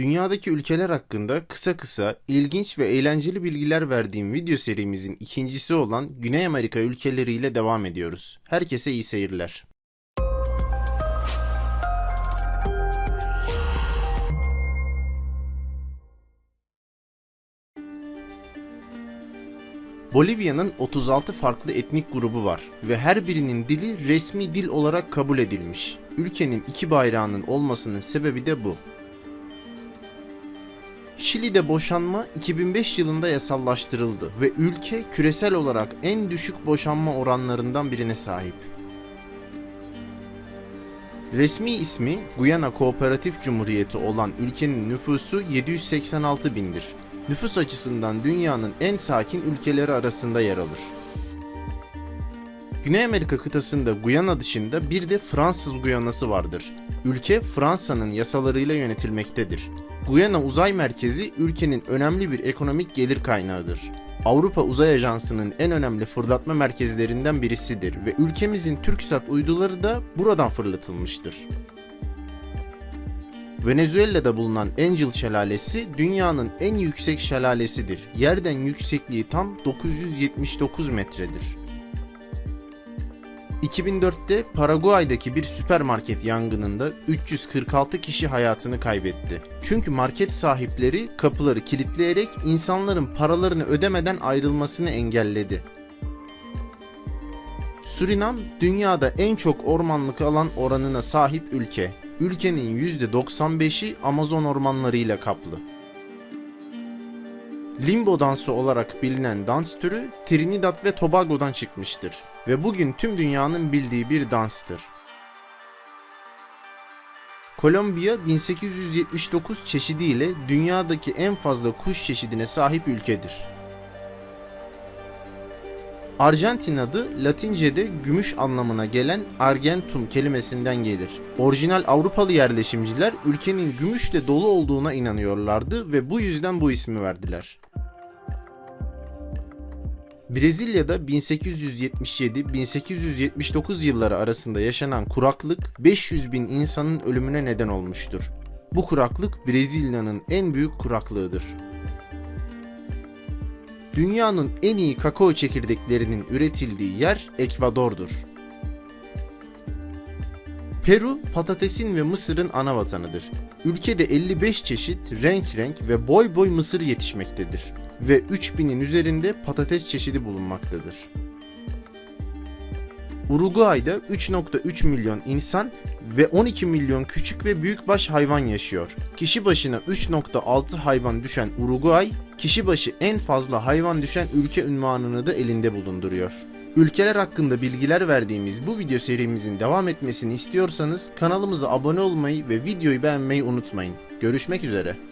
Dünyadaki ülkeler hakkında kısa kısa, ilginç ve eğlenceli bilgiler verdiğim video serimizin ikincisi olan Güney Amerika ülkeleriyle devam ediyoruz. Herkese iyi seyirler. Bolivya'nın 36 farklı etnik grubu var ve her birinin dili resmi dil olarak kabul edilmiş. Ülkenin iki bayrağının olmasının sebebi de bu. Şili'de boşanma 2005 yılında yasallaştırıldı ve ülke küresel olarak en düşük boşanma oranlarından birine sahip. Resmi ismi Guyana Kooperatif Cumhuriyeti olan ülkenin nüfusu 786 bindir. Nüfus açısından dünyanın en sakin ülkeleri arasında yer alır. Güney Amerika kıtasında Guyana dışında bir de Fransız Guyanası vardır. Ülke Fransa'nın yasalarıyla yönetilmektedir. Guyana Uzay Merkezi ülkenin önemli bir ekonomik gelir kaynağıdır. Avrupa Uzay Ajansı'nın en önemli fırlatma merkezlerinden birisidir ve ülkemizin TürkSat uyduları da buradan fırlatılmıştır. Venezuela'da bulunan Angel Şelalesi dünyanın en yüksek şelalesidir. Yerden yüksekliği tam 979 metredir. 2004'te Paraguay'daki bir süpermarket yangınında 346 kişi hayatını kaybetti. Çünkü market sahipleri kapıları kilitleyerek insanların paralarını ödemeden ayrılmasını engelledi. Surinam dünyada en çok ormanlık alan oranına sahip ülke. Ülkenin %95'i Amazon ormanlarıyla kaplı. Limbo dansı olarak bilinen dans türü Trinidad ve Tobago'dan çıkmıştır ve bugün tüm dünyanın bildiği bir danstır. Kolombiya 1879 çeşidiyle dünyadaki en fazla kuş çeşidine sahip ülkedir. Arjantin adı Latince'de gümüş anlamına gelen argentum kelimesinden gelir. Orijinal Avrupalı yerleşimciler ülkenin gümüşle dolu olduğuna inanıyorlardı ve bu yüzden bu ismi verdiler. Brezilya'da 1877-1879 yılları arasında yaşanan kuraklık 500 bin insanın ölümüne neden olmuştur. Bu kuraklık Brezilya'nın en büyük kuraklığıdır. Dünyanın en iyi kakao çekirdeklerinin üretildiği yer Ekvador'dur. Peru, patatesin ve mısırın ana vatanıdır. Ülkede 55 çeşit renk renk ve boy boy mısır yetişmektedir ve 3000'in üzerinde patates çeşidi bulunmaktadır. Uruguay'da 3.3 milyon insan ve 12 milyon küçük ve büyükbaş hayvan yaşıyor. Kişi başına 3.6 hayvan düşen Uruguay, kişi başı en fazla hayvan düşen ülke ünvanını da elinde bulunduruyor. Ülkeler hakkında bilgiler verdiğimiz bu video serimizin devam etmesini istiyorsanız kanalımıza abone olmayı ve videoyu beğenmeyi unutmayın. Görüşmek üzere.